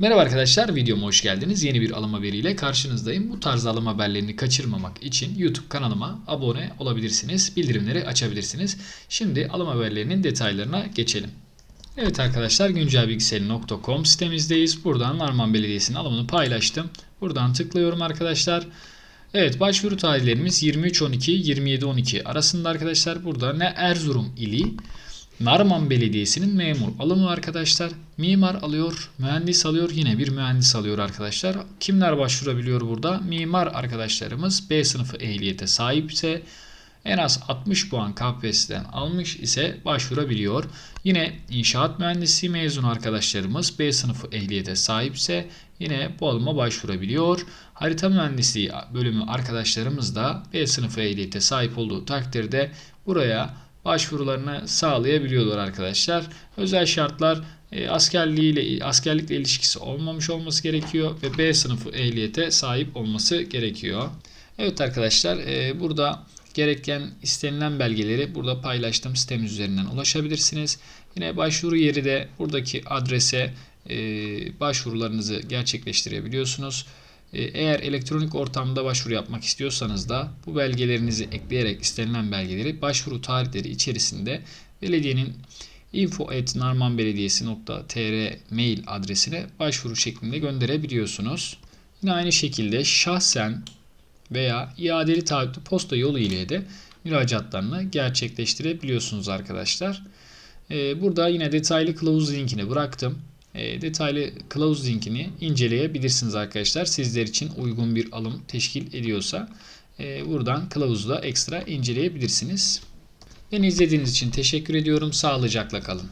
Merhaba arkadaşlar, videoma hoş geldiniz. Yeni bir alım haberiyle karşınızdayım. Bu tarz alım haberlerini kaçırmamak için YouTube kanalıma abone olabilirsiniz. Bildirimleri açabilirsiniz. Şimdi alım haberlerinin detaylarına geçelim. Evet arkadaşlar güncelbilgisayarı.com sitemizdeyiz. Buradan Narman Belediyesi'nin alımını paylaştım. Buradan tıklıyorum arkadaşlar. Evet başvuru tarihlerimiz 23-12-27-12 arasında arkadaşlar. Burada ne Erzurum ili Narman Belediyesi'nin memur alımı arkadaşlar. Mimar alıyor, mühendis alıyor, yine bir mühendis alıyor arkadaşlar. Kimler başvurabiliyor burada? Mimar arkadaşlarımız B sınıfı ehliyete sahipse en az 60 puan KPSS'den almış ise başvurabiliyor. Yine inşaat mühendisi mezun arkadaşlarımız B sınıfı ehliyete sahipse yine bu alıma başvurabiliyor. Harita mühendisliği bölümü arkadaşlarımız da B sınıfı ehliyete sahip olduğu takdirde buraya başvurularını sağlayabiliyorlar arkadaşlar. Özel şartlar e, askerliğiyle askerlikle ilişkisi olmamış olması gerekiyor ve B sınıfı ehliyete sahip olması gerekiyor. Evet arkadaşlar e, burada gereken istenilen belgeleri burada paylaştığım sitem üzerinden ulaşabilirsiniz. Yine başvuru yeri de buradaki adrese e, başvurularınızı gerçekleştirebiliyorsunuz. E, eğer elektronik ortamda başvuru yapmak istiyorsanız da bu belgelerinizi ekleyerek istenilen belgeleri başvuru tarihleri içerisinde belediyenin info.narmanbelediyesi.tr mail adresine başvuru şeklinde gönderebiliyorsunuz. Yine aynı şekilde şahsen veya iadeli taahhütlü posta yolu ile de müracaatlarını gerçekleştirebiliyorsunuz arkadaşlar. E, burada yine detaylı kılavuz linkini bıraktım detaylı kılavuz linkini inceleyebilirsiniz arkadaşlar. Sizler için uygun bir alım teşkil ediyorsa e, buradan kılavuzu da ekstra inceleyebilirsiniz. Beni izlediğiniz için teşekkür ediyorum. Sağlıcakla kalın.